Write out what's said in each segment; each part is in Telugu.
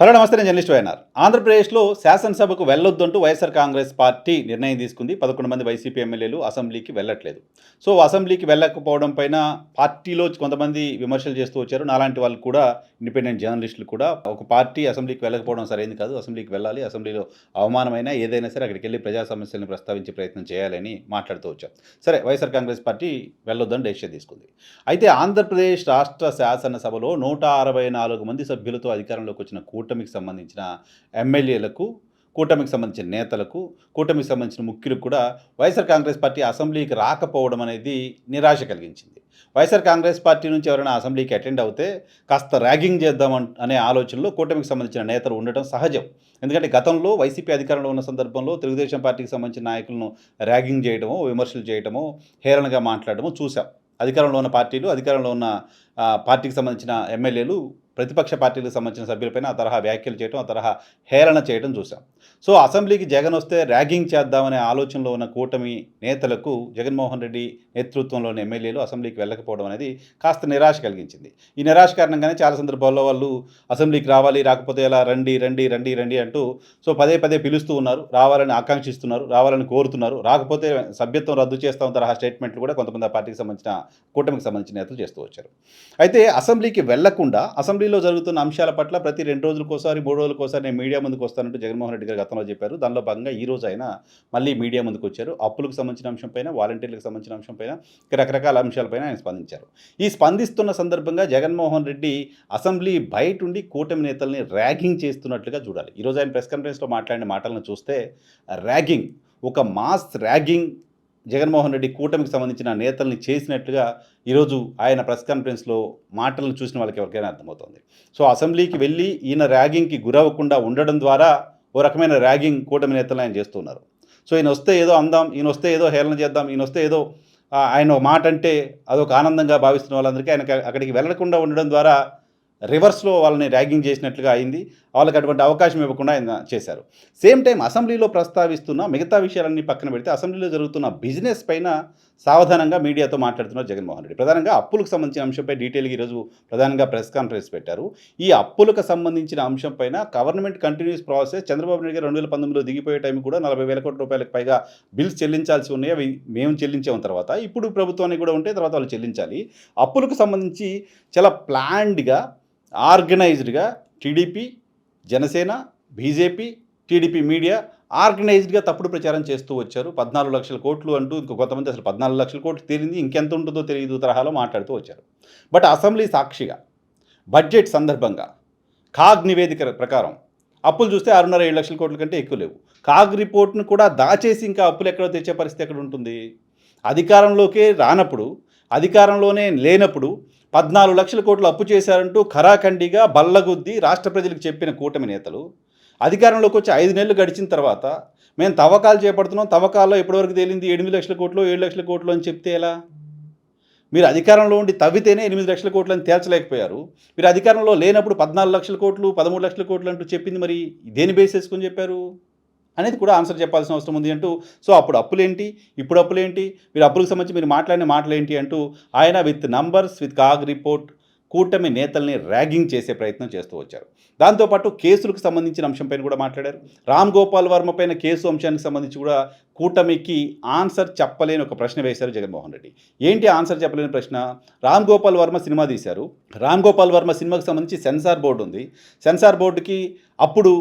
హలో నమస్తే నేను జర్నలిస్ట్ వైఎన్ఆర్. ఆంధ్రప్రదేశ్లో శాసనసభకు వెళ్ళొద్దంటూ వైఎస్ఆర్ కాంగ్రెస్ పార్టీ నిర్ణయం తీసుకుంది. పదకొండు మంది వైసీపీ ఎమ్మెల్యేలు అసెంబ్లీకి వెళ్ళట్లేదు. సో అసెంబ్లీకి వెళ్ళకపోవడం పైన పార్టీలో కొంతమంది విమర్శలు చేస్తూ వచ్చారు. నాలాంటి వాళ్ళు కూడా ఇండిపెండెంట్ జర్నలిస్టులు కూడా ఒక పార్టీ అసెంబ్లీకి వెళ్ళకపోవడం సరైనది కాదు. అసెంబ్లీకి వెళ్ళాలి. అసెంబ్లీలో అవమానమైనా ఏదైనా సరే అక్కడికి వెళ్ళి ప్రజా సమస్యలను ప్రస్తావించే ప్రయత్నం చేయాలని మాట్లాడుతూ వచ్చాం సరే వైఎస్ఆర్ కాంగ్రెస్ పార్టీ వెళ్ళొద్దని డెసిషన్ తీసుకుంది. అయితే ఆంధ్రప్రదేశ్ రాష్ట్ర శాసనసభలో నూట అరవై నాలుగు మంది సభ్యులతో అధికారంలోకి వచ్చిన కూటమికి సంబంధించిన ఎమ్మెల్యేలకు కూటమికి సంబంధించిన నేతలకు కూటమికి సంబంధించిన ముఖ్యులకు కూడా వైఎస్ఆర్ కాంగ్రెస్ పార్టీ అసెంబ్లీకి రాకపోవడం అనేది నిరాశ కలిగించింది. వైఎస్ఆర్ కాంగ్రెస్ పార్టీ నుంచి ఎవరైనా అసెంబ్లీకి అటెండ్ అవుతే కాస్త ర్యాగింగ్ చేద్దాం అనే ఆలోచనలో కూటమికి సంబంధించిన నేతలు ఉండటం సహజం. ఎందుకంటే గతంలో వైసీపీ అధికారంలో ఉన్న సందర్భంలో తెలుగుదేశం పార్టీకి సంబంధించిన నాయకులను ర్యాగింగ్ చేయడమో విమర్శలు చేయడమో హేళనగా మాట్లాడడమో చూసాం అధికారంలో ఉన్న పార్టీలు అధికారంలో ఉన్న పార్టీకి సంబంధించిన ఎమ్మెల్యేలు ప్రతిపక్ష పార్టీలకు సంబంధించిన సభ్యులపైన ఆ తరహా వ్యాఖ్యలు చేయడం ఆ తరహా హేళన చేయడం చూసాం సో అసెంబ్లీకి జగన్ వస్తే ర్యాగింగ్ చేద్దామనే ఆలోచనలో ఉన్న కూటమి నేతలకు జగన్మోహన్ రెడ్డి నేతృత్వంలోని ఎమ్మెల్యేలు అసెంబ్లీకి వెళ్ళకపోవడం అనేది కాస్త నిరాశ కలిగించింది. ఈ నిరాశ కారణంగానే చాలా సందర్భాల్లో వాళ్ళు అసెంబ్లీకి రావాలి రాకపోతే ఎలా రండి రండి రండి రండి అంటూ సో పదే పదే పిలుస్తూ ఉన్నారు. రావాలని ఆకాంక్షిస్తున్నారు రావాలని కోరుతున్నారు. రాకపోతే సభ్యత్వం రద్దు చేస్తాం తరహా స్టేట్మెంట్లు కూడా కొంతమంది ఆ పార్టీకి సంబంధించిన కూటమికి సంబంధించిన నేతలు చేస్తూ వచ్చారు. అయితే అసెంబ్లీకి వెళ్ళకుండా అసెంబ్లీలో జరుగుతున్న అంశాల పట్ల ప్రతి రెండు రోజులకోసారి మూడు రోజులకోసారి నేను మీడియా ముందుకు వస్తానంటూ జగన్మోహన్ రెడ్డి గారు గతంలో చెప్పారు. దానిలో భాగంగా ఈ రోజు ఆయన మళ్ళీ మీడియా ముందుకు వచ్చారు. అప్పులకు సంబంధించిన అంశంపైన వాలంటీర్లకు సంబంధించిన అంశంపైన పైన రకరకాల అంశాలపైన ఆయన స్పందించారు. ఈ స్పందిస్తున్న సందర్భంగా జగన్మోహన్ రెడ్డి అసెంబ్లీ బయట ఉండి కూటమి నేతల్ని ర్యాగింగ్ చేస్తున్నట్లుగా చూడాలి. ఈరోజు ఆయన ప్రెస్ కాన్ఫరెన్స్లో మాట్లాడిన మాటలను చూస్తే ర్యాగింగ్ ఒక మాస్ ర్యాగింగ్ జగన్మోహన్ రెడ్డి కూటమికి సంబంధించిన నేతల్ని చేసినట్లుగా ఈరోజు ఆయన ప్రెస్ కాన్ఫరెన్స్లో మాటలను చూసిన వాళ్ళకి ఎవరికైనా అర్థమవుతుంది. సో అసెంబ్లీకి వెళ్ళి ఈయన ర్యాగింగ్కి గురవ్వకుండా ఉండడం ద్వారా ఓ రకమైన ర్యాగింగ్ కూటమి నేతలు ఆయన చేస్తున్నారు. సో ఈయన వస్తే ఏదో అందాం ఈయన వస్తే ఏదో హేళన చేద్దాం ఈయన వస్తే ఏదో ఆయన మాట అంటే అదొక ఆనందంగా భావిస్తున్న వాళ్ళందరికీ ఆయన అక్కడికి వెళ్ళకుండా ఉండడం ద్వారా రివర్స్లో వాళ్ళని ర్యాగింగ్ చేసినట్లుగా అయింది. వాళ్ళకి అటువంటి అవకాశం ఇవ్వకుండా ఆయన చేశారు. సేమ్ టైం అసెంబ్లీలో ప్రస్తావిస్తున్న మిగతా విషయాలన్నీ పక్కన పెడితే అసెంబ్లీలో జరుగుతున్న బిజినెస్ పైన సావధానంగా మీడియాతో మాట్లాడుతున్నారు జగన్మోహన్ రెడ్డి. ప్రధానంగా అప్పులకు సంబంధించిన అంశంపై డీటెయిల్గా ఈరోజు ప్రధానంగా ప్రెస్ కాన్ఫరెన్స్ పెట్టారు. ఈ అప్పులకు సంబంధించిన అంశం పైన government continues process Chandrababu Naidu garu రెండు వేల పంతొమ్మిదిలో దిగిపోయే టైం కూడా నలభై వేల కోట్ల రూపాయలకు పైగా బిల్స్ చెల్లించాల్సి ఉన్నాయి. అవి మేము చెల్లించాం తర్వాత. ఇప్పుడు ప్రభుత్వానికి కూడా ఉంటే తర్వాత వాళ్ళు చెల్లించాలి. అప్పులకు సంబంధించి చాలా ప్లాన్డ్గా ఆర్గనైజ్డ్గా TDP Janasena BJP TDP media ఆర్గనైజ్డ్గా తప్పుడు ప్రచారం చేస్తూ వచ్చారు. పద్నాలుగు లక్షల కోట్లు అంటూ ఇంకో కొంతమంది అసలు పద్నాలుగు లక్షల కోట్లు తేలింది ఇంకెంత ఉంటుందో తెలియదు తరహాలో మాట్లాడుతూ వచ్చారు. బట్ అసెంబ్లీ సాక్షిగా బడ్జెట్ సందర్భంగా కాగ్ నివేదిక ప్రకారం అప్పులు చూస్తే ఆరున్నర ఏడు లక్షల కోట్ల కంటే ఎక్కువ లేవు. కాగ్ రిపోర్ట్ను కూడా దాచేసి ఇంకా అప్పులు ఎక్కడో తెచ్చే పరిస్థితి ఎక్కడ ఉంటుంది? అధికారంలోకే రానప్పుడు అధికారంలోనే లేనప్పుడు పద్నాలుగు లక్షల కోట్లు అప్పు చేశారంటూ ఖరాఖండిగా బల్లగుద్ది రాష్ట్ర ప్రజలకు చెప్పిన కూటమి నేతలు. అధికారంలోకి వచ్చి ఐదు నెలలు గడిచిన తర్వాత మేము తవ్వకాలు చేపడుతున్నాం తవ్వకాల్లో ఇప్పటివరకు తేలింది? ఎనిమిది లక్షల కోట్లు ఏడు లక్షల కోట్లు అని చెప్తే ఎలా? మీరు అధికారంలో ఉండి తవ్వితేనే ఎనిమిది లక్షల కోట్లు అని తేల్చలేకపోయారు. మీరు అధికారంలో లేనప్పుడు పద్నాలుగు లక్షల కోట్లు పదమూడు లక్షల కోట్లు అంటూ చెప్పింది మరి దేని బేస్ చేసుకొని చెప్పారు? అనేది కూడా ఆన్సర్ చెప్పాల్సిన అవసరం ఉంది అంటూ సో అప్పుడు అప్పులేంటి? ఇప్పుడు అప్పులేంటి? మీరు అప్పులకు సంబంధించి మీరు మాట్లాడిన మాటలేంటి అంటూ ఆయన with numbers with CAG report కూటమి నేతల్ని ర్యాగింగ్ చేసే ప్రయత్నం చేస్తూ వచ్చారు. దాంతోపాటు కేసులకు సంబంధించిన అంశంపైన కూడా మాట్లాడారు. రామ్ గోపాల్ వర్మ పైన కేసు అంశానికి సంబంధించి కూడా కూటమికి ఆన్సర్ చెప్పలేని ఒక ప్రశ్న వేశారు జగన్మోహన్ రెడ్డి. ఏంటి ఆన్సర్ చెప్పలేని ప్రశ్న? రామ్ గోపాల్ వర్మ సినిమా తీశారు. రామ్ గోపాల్ వర్మ సినిమాకి సంబంధించి సెన్సార్ బోర్డు ఉంది. సెన్సార్ బోర్డుకి అప్పుడు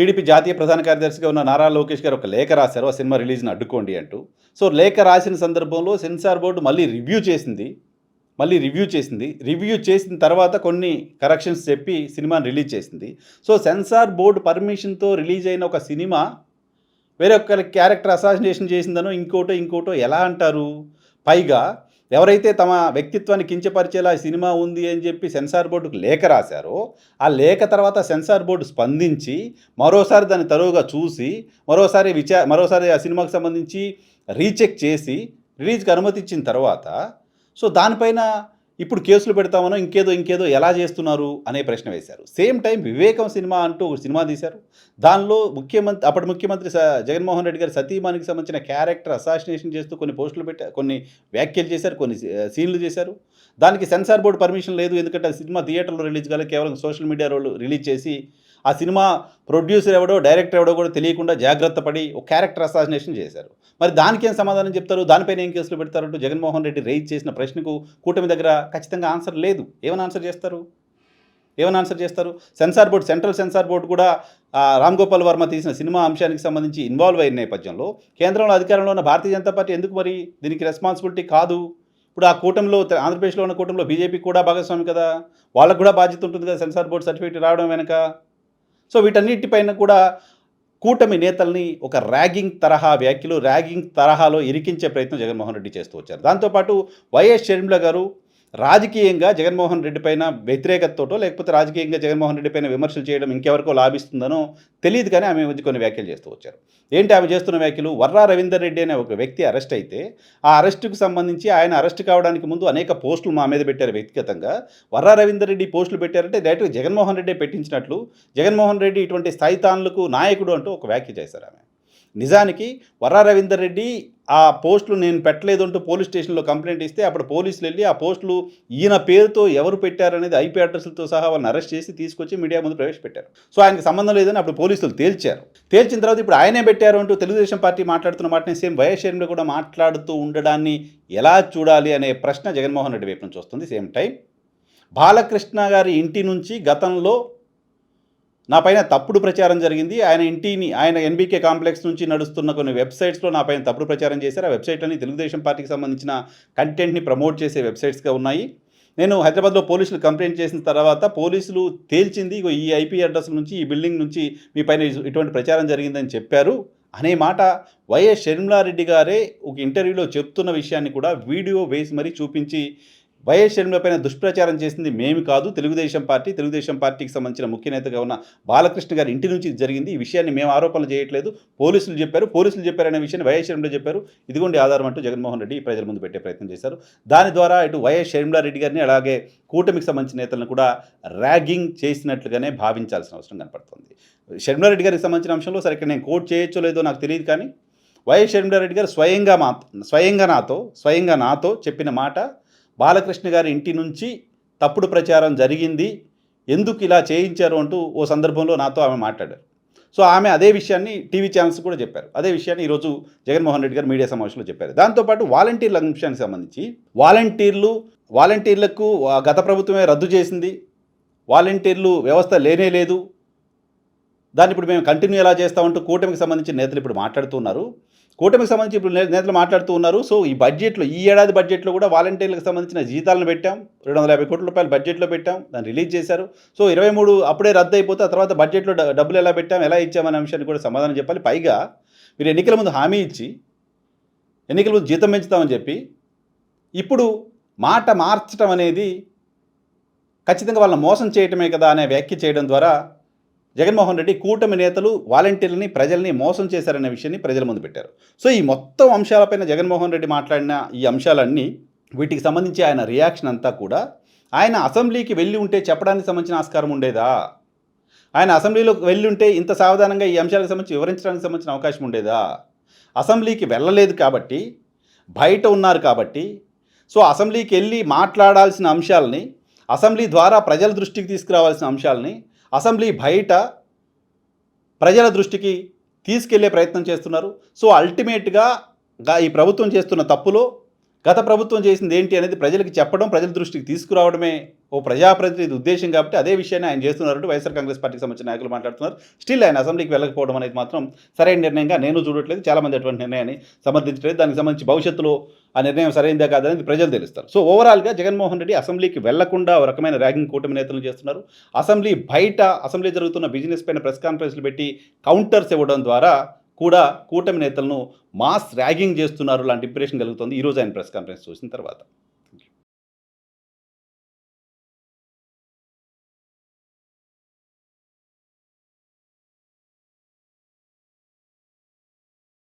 టీడీపీ జాతీయ ప్రధాన కార్యదర్శిగా ఉన్న నారా లోకేష్ గారు ఒక లేఖ రాశారు ఆ సినిమా రిలీజ్ని అడ్డుకోండి అంటూ. సో లేఖ రాసిన సందర్భంలో సెన్సార్ బోర్డు మళ్ళీ రివ్యూ చేసింది మళ్ళీ రివ్యూ చేసింది. రివ్యూ చేసిన తర్వాత కొన్ని కరెక్షన్స్ చెప్పి సినిమాని రిలీజ్ చేసింది. సో సెన్సార్ బోర్డు పర్మిషన్తో రిలీజ్ అయిన ఒక సినిమా వేరే ఒక క్యారెక్టర్ అసాసినేషన్ చేసిందనో ఇంకోటో ఇంకోటో ఎలా అంటారు? పైగా ఎవరైతే తమ వ్యక్తిత్వాన్ని కించపరిచేలా సినిమా ఉంది అని చెప్పి సెన్సార్ బోర్డుకు లేఖ రాశారో ఆ లేఖ తర్వాత సెన్సార్ బోర్డు స్పందించి మరోసారి దాన్ని తరువుగా చూసి మరోసారి విచార మరోసారి ఆ సినిమాకు సంబంధించి రీచెక్ చేసి రిలీజ్కి అనుమతి ఇచ్చిన తర్వాత సో దానిపైన ఇప్పుడు కేసులు పెడతామనో ఇంకేదో ఇంకేదో ఎలా చేస్తున్నారు అనే ప్రశ్న వేశారు. సేమ్ టైం వివేకం సినిమా అంటూ ఒక సినిమా తీశారు. దానిలో ముఖ్యమంత్రి అప్పటి ముఖ్యమంత్రి జగన్మోహన్ రెడ్డి గారి సతీమానికి సంబంధించిన క్యారెక్టర్ అసాసినేషన్ చేస్తూ కొన్ని పోస్టులు పెట్టారు కొన్ని వ్యాఖ్యలు చేశారు కొన్ని సీన్లు చేశారు. దానికి సెన్సార్ బోర్డు పర్మిషన్ లేదు ఎందుకంటే సినిమా థియేటర్లో రిలీజ్ కాలేదు కేవలం సోషల్ మీడియా రోల్ రిలీజ్ చేసి ఆ సినిమా ప్రొడ్యూసర్ ఎవడో డైరెక్టర్ ఎవడో కూడా తెలియకుండా జాగ్రత్త పడి ఒక క్యారెక్టర్ అసాసినేషన్ చేశారు. మరి దానికి ఏం సమాధానం చెప్తారు? దానిపైన ఏం కేసులు పెడతారంటూ జగన్మోహన్ రెడ్డి రైజ్ చేసిన ప్రశ్నకు కూటమి దగ్గర ఖచ్చితంగా ఆన్సర్ లేదు. ఏమని ఆన్సర్ చేస్తారు? ఏమని ఆన్సర్ చేస్తారు? Censor board central censor board కూడా రామ్ గోపాల్ వర్మ తీసిన సినిమా అంశానికి సంబంధించి ఇన్వాల్వ్ అయిన నేపథ్యంలో కేంద్రంలో అధికారంలో ఉన్న భారతీయ జనతా పార్టీ ఎందుకు మరి దీనికి రెస్పాన్సిబిలిటీ కాదు? ఇప్పుడు ఆ కూటమిలో ఆంధ్రప్రదేశ్లో ఉన్న కూటమిలో బీజేపీ కూడా భాగస్వామి కదా? వాళ్ళకు కూడా బాధ్యత ఉంటుంది కదా సెన్సార్ బోర్డు సర్టిఫికేట్ రావడం వెనక? సో వీటన్నిటిపైన కూడా కూటమి నేతల్ని ఒక ర్యాగింగ్ తరహా వ్యాఖ్యలు ర్యాగింగ్ తరహాలో ఇరికించే ప్రయత్నం జగన్మోహన్ రెడ్డి చేస్తూ వచ్చారు. దాంతోపాటు వైఎస్ షర్మిల గారు రాజకీయంగా జగన్మోహన్ రెడ్డి పైన వ్యతిరేకతతోటో లేకపోతే రాజకీయంగా జగన్మోహన్ రెడ్డి పైన విమర్శలు చేయడం ఇంకెవరికో లాభిస్తుందనో తెలియదు కానీ ఆమె మధ్య కొన్ని వ్యాఖ్యలు చేస్తూ వచ్చారు. ఏంటి ఆమె చేస్తున్న వ్యాఖ్యలు? వర్రా రవీందర్ రెడ్డి అనే ఒక వ్యక్తి అరెస్ట్ అయితే ఆ అరెస్టుకు సంబంధించి ఆయన అరెస్ట్ కావడానికి ముందు అనేక పోస్టులు మా మీద పెట్టారు వ్యక్తిగతంగా. వర్రా రవీందర్ రెడ్డి పోస్టులు పెట్టారంటే డైరెక్ట్గా జగన్మోహన్ రెడ్డి పెట్టించినట్లు జగన్మోహన్ రెడ్డి ఇటువంటి స్థాయితానులకు నాయకుడు అంటూ ఒక వ్యాఖ్య చేశారు ఆమె. నిజానికి వర్రా రవీందర్ రెడ్డి ఆ పోస్టులు నేను పెట్టలేదు అంటూ పోలీస్ స్టేషన్లో కంప్లైంట్ ఇస్తే అప్పుడు పోలీసులు వెళ్ళి ఆ పోస్టులు ఈయన పేరుతో ఎవరు పెట్టారనేది ఐపీ అడ్రస్లతో సహా వాళ్ళని అరెస్ట్ చేసి తీసుకొచ్చి మీడియా ముందు ప్రవేశపెట్టారు. సో ఆయనకి సంబంధం లేదని అప్పుడు పోలీసులు తేల్చారు. తేల్చిన తర్వాత ఇప్పుడు ఆయనే పెట్టారు అంటూ తెలుగుదేశం పార్టీ మాట్లాడుతున్న మాటని సేమ్ వైఎస్ షర్మిల కూడా మాట్లాడుతూ ఉండడాన్ని ఎలా చూడాలి అనే ప్రశ్న జగన్మోహన్ రెడ్డి వైపు నుంచి వస్తుంది సేమ్ టైం. బాలకృష్ణ గారి ఇంటి నుంచి గతంలో నా పైన తప్పుడు ప్రచారం జరిగింది. ఆయన ఇంటిని ఆయన ఎన్బీకే కాంప్లెక్స్ నుంచి నడుస్తున్న కొన్ని వెబ్సైట్స్లో నా పైన తప్పుడు ప్రచారం చేశారు. ఆ వెబ్సైట్లని తెలుగుదేశం పార్టీకి సంబంధించిన కంటెంట్ని ప్రమోట్ చేసే వెబ్సైట్స్గా ఉన్నాయి. నేను హైదరాబాద్లో పోలీసులు కంప్లైంట్ చేసిన తర్వాత పోలీసులు తేల్చింది ఈ ఐపీ అడ్రస్ నుంచి ఈ బిల్డింగ్ నుంచి మీ పైన ఇటువంటి ప్రచారం జరిగిందని చెప్పారు. అనే మాట వైఎస్ షర్మిలారెడ్డి గారే ఒక ఇంటర్వ్యూలో చెప్తున్న విషయాన్ని కూడా వీడియో వేసి మరీ చూపించి వైఎస్ షర్మిలపైన దుష్ప్రచారం చేసింది మేము కాదు తెలుగుదేశం పార్టీ తెలుగుదేశం పార్టీకి సంబంధించిన ముఖ్య నేతగా ఉన్న బాలకృష్ణ గారి ఇంటి నుంచి జరిగింది. ఈ విషయాన్ని మేము ఆరోపణలు చేయట్లేదు. పోలీసులు చెప్పారు. పోలీసులు చెప్పారనే విషయాన్ని వైఎస్ షర్మిల చెప్పారు. ఇదిగోండి ఆధారం అంటూ జగన్మోహన్ రెడ్డి ప్రజల ముందు పెట్టే ప్రయత్నం చేశారు. దాని ద్వారా ఇటు వైఎస్ షర్మిలారెడ్డి గారిని అలాగే కూటమికి సంబంధించిన నేతలను కూడా ర్యాగింగ్ చేసినట్లుగానే భావించాల్సిన అవసరం కనపడుతుంది. షర్మిలారెడ్డి గారికి సంబంధించిన అంశంలో సరే నేను కోట్ చేయొచ్చో లేదో నాకు తెలియదు కానీ వైఎస్ షర్మిలారెడ్డి గారు స్వయంగా మా స్వయంగా నాతో స్వయంగా నాతో చెప్పిన మాట బాలకృష్ణ గారి ఇంటి నుంచి తప్పుడు ప్రచారం జరిగింది. ఎందుకు ఇలా చేయించారు అంటూ ఓ సందర్భంలో నాతో ఆమె మాట్లాడారు. సో ఆమె అదే విషయాన్ని టీవీ ఛానల్స్ కూడా చెప్పారు. అదే విషయాన్ని ఈరోజు జగన్మోహన్ రెడ్డి గారు మీడియా సమావేశంలో చెప్పారు. దాంతోపాటు వాలంటీర్ల అంశానికి సంబంధించి వాలంటీర్లు వాలంటీర్లకు గత ప్రభుత్వమే రద్దు చేసింది. వాలంటీర్లు వ్యవస్థ లేనే లేదు. దాన్ని ఇప్పుడు మేము కంటిన్యూ ఎలా చేస్తామంటూ కూటమికి సంబంధించిన నేతలు ఇప్పుడు మాట్లాడుతున్నారు. కూటమికి సంబంధించి ఇప్పుడు నేతలు మాట్లాడుతూ ఉన్నారు. సో ఈ బడ్జెట్లో ఈ ఏడాది బడ్జెట్లో కూడా వాలంటీర్లకు సంబంధించిన జీతాలను పెట్టాం. రెండు వందల యాభై కోట్ల రూపాయలు బడ్జెట్లో పెట్టాం. దాన్ని రిలీజ్ చేశారు. సో ఇరవై మూడు అప్పుడే రద్దు అయిపోతే ఆ తర్వాత బడ్జెట్లో డ- డబ్బులు ఎలా పెట్టాం ఎలా ఇచ్చామనే అంశాన్ని కూడా సమాధానం చెప్పాలి. పైగా మీరు ఎన్నికల ముందు హామీ ఇచ్చి ఎన్నికల ముందు జీతం పెంచుతామని చెప్పి ఇప్పుడు మాట మార్చడం అనేది ఖచ్చితంగా వాళ్ళని మోసం చేయటమే కదా అనే వ్యాఖ్య చేయడం ద్వారా జగన్మోహన్ రెడ్డి కూటమి నేతలు వాలంటీర్లని ప్రజల్ని మోసం చేశారనే విషయాన్ని ప్రజల ముందు పెట్టారు. సో ఈ మొత్తం అంశాలపైన జగన్మోహన్ రెడ్డి మాట్లాడిన ఈ అంశాలన్నీ వీటికి సంబంధించి ఆయన రియాక్షన్ అంతా కూడా ఆయన అసెంబ్లీకి వెళ్ళి ఉంటే చెప్పడానికి సంబంధించిన ఆస్కారం ఉండేదా? ఆయన అసెంబ్లీలోకి వెళ్ళి ఉంటే ఇంత సావధానంగా ఈ అంశాలకు సంబంధించి వివరించడానికి సంబంధించిన అవకాశం ఉండేదా? అసెంబ్లీకి వెళ్ళలేదు కాబట్టి బయట ఉన్నారు కాబట్టి సో అసెంబ్లీకి వెళ్ళి మాట్లాడాల్సిన అంశాలని అసెంబ్లీ ద్వారా ప్రజల దృష్టికి తీసుకురావాల్సిన అంశాలని అసెంబ్లీ బయట ప్రజల దృష్టికి తీసుకెళ్ళే ప్రయత్నం చేస్తున్నారు. సో అల్టిమేట్గా ఈ ప్రభుత్వం చేస్తున్న తప్పులో గత ప్రభుత్వం చేసింది ఏంటి అనేది ప్రజలకు చెప్పడం ప్రజల దృష్టికి తీసుకురావడమే ఓ ప్రజాప్రతినిధి ఉద్దేశం కాబట్టి అదే విషయాన్ని ఆయన చేస్తున్నారు వైఎస్ఆర్ కాంగ్రెస్ పార్టీకి సంబంధించిన నాయకులు మాట్లాడుతున్నారు. స్టిల్ ఆయన అసెంబ్లీకి వెళ్ళకపోవడం అనేది మాత్రం సరైన నిర్ణయంగా నేను చూడట్లేదు. చాలామంది అటువంటి నిర్ణయాన్ని సమర్థించలేదు దానికి సంబంధించి భవిష్యత్తులో ఆ నిర్ణయం సరైనదే కాదనేది ప్రజలు తెలుస్తారు. సో ఓవరాల్గా జగన్మోహన్ రెడ్డి అసెంబ్లీకి వెళ్ళకుండా ఒక రకమైన ర్యాగింగ్ కూటమి నేతలు చేస్తున్నారు. అసెంబ్లీ బయట అసెంబ్లీ జరుగుతున్న బిజినెస్ పైన ప్రెస్ కాన్ఫరెన్స్లు పెట్టి కౌంటర్స్ ఇవ్వడం ద్వారా కూడా కూటమి నేతలను మాస్ ర్యాగింగ్ చేస్తున్నారు లాంటి ఇంప్రెషన్ కలుగుతుంది. ఈరోజు ఆయన ప్రెస్ కాన్ఫరెన్స్ చూసిన తర్వాత.